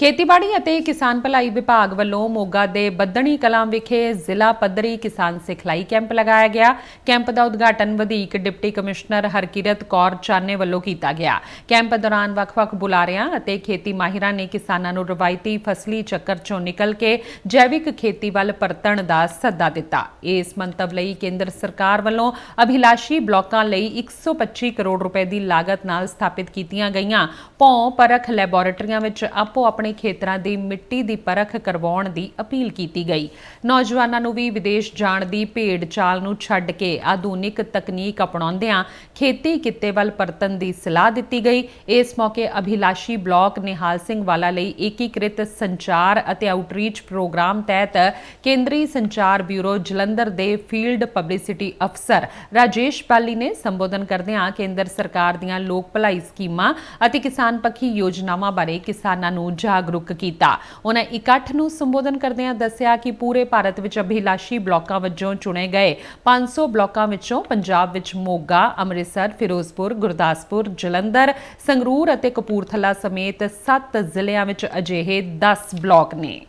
ਖੇਤੀਬਾੜੀ ਅਤੇ ਕਿਸਾਨ ਭਲਾਈ ਵਿਭਾਗ ਵੱਲੋਂ ਮੋਗਾ ਦੇ ਬੱਦਣੀ ਕਲਾਂ ਵਿਖੇ ਜ਼ਿਲ੍ਹਾ ਪੱਧਰੀ ਕਿਸਾਨ ਸਿਖਲਾਈ ਕੈਂਪ ਲਗਾਇਆ ਗਿਆ। ਕੈਂਪ ਦਾ ਉਦਘਾਟਨ ਵਧੀਕ ਡਿਪਟੀ ਕਮਿਸ਼ਨਰ ਹਰਕਿਰਤ ਕੌਰ ਚਾਨੇ ਵੱਲੋਂ ਕੀਤਾ ਗਿਆ। ਕੈਂਪ ਦੌਰਾਨ ਵੱਖ-ਵੱਖ ਬੁਲਾਰਿਆਂ ਅਤੇ ਖੇਤੀ ਮਾਹਿਰਾਂ ਨੇ ਕਿਸਾਨਾਂ ਨੂੰ ਰਵਾਇਤੀ ਫਸਲੀ ਚੱਕਰ ਚੋਂ ਨਿਕਲ ਕੇ ਜੈਵਿਕ ਖੇਤੀ ਵੱਲ ਪਰਤਣ ਦਾ ਸੱਦਾ ਦਿੱਤਾ। ਇਸ ਮੰਤਵ ਲਈ ਕੇਂਦਰ ਸਰਕਾਰ ਵੱਲੋਂ ਅਭਿਲਾਸ਼ੀ ਬਲਾਕਾਂ ਲਈ 125 ਕਰੋੜ ਰੁਪਏ ਦੀ ਲਾਗਤ ਨਾਲ ਸਥਾਪਿਤ ਕੀਤੀਆਂ ਗਈਆਂ। ਭੌਂ, ਪਰਖ ਲੈਬੋਰੇਟਰੀਆਂ ਵਿੱਚ ਆਪੋ ਆਪਣੇ ਖੇਤਰਾਂ ਦੀ ਮਿੱਟੀ ਦੀ ਪਰਖ ਕਰਵਾਉਣ ਦੀ ਅਪੀਲ ਕੀਤੀ ਗਈ। ਨੌਜਵਾਨਾਂ ਨੂੰ ਵੀ ਵਿਦੇਸ਼ ਜਾਣ ਦੀ ਭੇਡ ਚਾਲ ਨੂੰ ਛੱਡ ਕੇ ਆਧੁਨਿਕ ਤਕਨੀਕ ਅਪਣਾਉਂਦਿਆਂ ਖੇਤੀ ਕਿੱਤੇ ਵੱਲ ਪਰਤਣ ਦੀ ਸਲਾਹ ਦਿੱਤੀ ਗਈ। ਇਸ ਮੌਕੇ ਅਭਿਲਾਸ਼ੀ ਬਲਾਕ ਨਿਹਾਲ ਸਿੰਘ ਵਾਲਾ ਲਈ ਏਕੀਕ੍ਰਿਤ ਸੰਚਾਰ ਅਤੇ ਆਊਟਰੀਚ ਪ੍ਰੋਗਰਾਮ ਤਹਿਤ ਕੇਂਦਰੀ ਸੰਚਾਰ ਬਿਊਰੋ ਜਲੰਧਰ ਦੇ ਫੀਲਡ ਪਬਲਿਸਿਟੀ ਅਫਸਰ ਰਾਜੇਸ਼ ਪਾਲੀ ਨੇ ਸੰਬੋਧਨ ਕਰਦਿਆਂ ਕੇਂਦਰ ਸਰਕਾਰ ਦੀਆਂ ਲੋਕ ਭਲਾਈ ਸਕੀਮਾਂ ਅਤੇ ਕਿਸਾਨ ਪੱਖੀ ਯੋਜਨਾਵਾਂ ਬਾਰੇ ਕਿਸਾਨਾਂ ਨੂੰ ਜਾਗਰੂਕ ਕੀਤਾ। ਉਹਨਾਂ ਇਕੱਠ ਨੂੰ ਸੰਬੋਧਨ ਕਰਦਿਆਂ ਦੱਸਿਆ ਕਿ ਪੂਰੇ ਭਾਰਤ ਵਿੱਚ ਅਭਿਲਾਸ਼ੀ ਬਲਾਕਾਂ ਵਜੋਂ ਚੁਣੇ ਗਏ 500 ਬਲਾਕਾਂ ਵਿੱਚੋਂ ਪੰਜਾਬ ਵਿੱਚ ਮੋਗਾ, ਅੰਮ੍ਰਿਤਸਰ, ਫਿਰੋਜ਼ਪੁਰ, ਗੁਰਦਾਸਪੁਰ, ਜਲੰਧਰ, ਸੰਗਰੂਰ ਅਤੇ ਕਪੂਰਥਲਾ ਸਮੇਤ 7 ਜ਼ਿਲ੍ਹਿਆਂ ਵਿੱਚ ਅਜਿਹੇ 10 ਬਲਾਕ ਨੇ।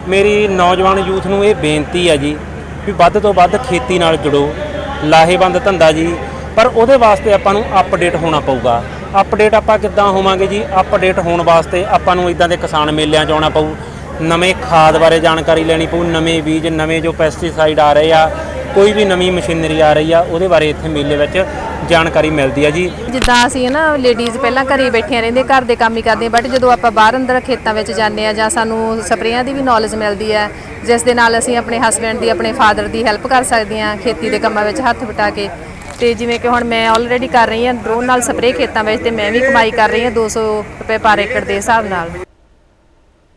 ਮੇਰੀ ਨੌਜਵਾਨ ਯੂਥ ਨੂੰ ਇਹ ਬੇਨਤੀ ਹੈ ਜੀ ਵੀ ਵੱਧ ਤੋਂ ਵੱਧ ਖੇਤੀ ਨਾਲ ਜੁੜੋ, ਲਾਹੇਵੰਦ ਧੰਦਾ ਜੀ, ਪਰ ਉਹਦੇ ਵਾਸਤੇ ਆਪਾਂ ਨੂੰ ਅਪਡੇਟ ਹੋਣਾ ਪਊਗਾ। ਅਪਡੇਟ ਆਪਾਂ ਕਿੱਦਾਂ ਹੋਵਾਂਗੇ ਜੀ? ਅਪਡੇਟ ਹੋਣ ਵਾਸਤੇ ਆਪਾਂ ਨੂੰ ਇਦਾਂ ਦੇ ਕਿਸਾਨ ਮੇਲਿਆਂ 'ਚ ਆਉਣਾ ਪਊ। ਨਵੇਂ ਖਾਦ ਬਾਰੇ ਜਾਣਕਾਰੀ ਲੈਣੀ ਪਊ, ਨਵੇਂ ਬੀਜ, ਨਵੇਂ ਜੋ ਪੈਸਟੀਸਾਈਡ ਆ ਰਹੇ ਆ, ਕੋਈ ਵੀ ਨਵੀਂ ਮਸ਼ੀਨਰੀ ਆ ਰਹੀ ਆ, ਉਹਦੇ ਬਾਰੇ ਇੱਥੇ ਮੇਲੇ ਵਿੱਚ ਜਾਣਕਾਰੀ ਮਿਲਦੀ ਆ ਜੀ। ਜਿੱਦਾਂ ਅਸੀਂ ਨਾ ਲੇਡੀਜ਼ ਪਹਿਲਾਂ ਘਰੇ ਬੈਠੀਆਂ ਰਹਿੰਦੇ, ਘਰ ਦੇ ਕੰਮ ਹੀ ਕਰਦੇ ਬਟ ਜਦੋਂ ਆਪਾਂ ਬਾਹਰ ਅੰਦਰ ਖੇਤਾਂ ਵਿੱਚ ਜਾਂਦੇ ਆ ਜਾਂ ਸਾਨੂੰ ਸਪਰੇਆਂ ਦੀ ਵੀ ਨੌਲੇਜ ਮਿਲਦੀ ਹੈ ਜਿਸ ਦੇ ਨਾਲ ਅਸੀਂ ਆਪਣੇ ਹਸਬੰਡ ਦੀ, ਆਪਣੇ ਫਾਦਰ ਦੀ ਹੈਲਪ ਕਰ ਸਕਦੇ ਹਾਂ ਖੇਤੀ ਦੇ ਕੰਮਾਂ ਵਿੱਚ ਹੱਥ ਵਟਾ ਕੇ। ਤੇ ਜਿਵੇਂ ਕਿ ਹੁਣ ਮੈਂ ਆਲਰੇਡੀ ਕਰ ਰਹੀ ਹਾਂ ਡਰੋਨ ਨਾਲ ਸਪਰੇਅ ਖੇਤਾਂ ਵਿੱਚ ਤੇ ਮੈਂ ਵੀ ਕਮਾਈ ਕਰ ਰਹੀ ਹਾਂ 200 ਰੁਪਏ ਪਰ ਏਕੜ ਦੇ ਹਿਸਾਬ ਨਾਲ।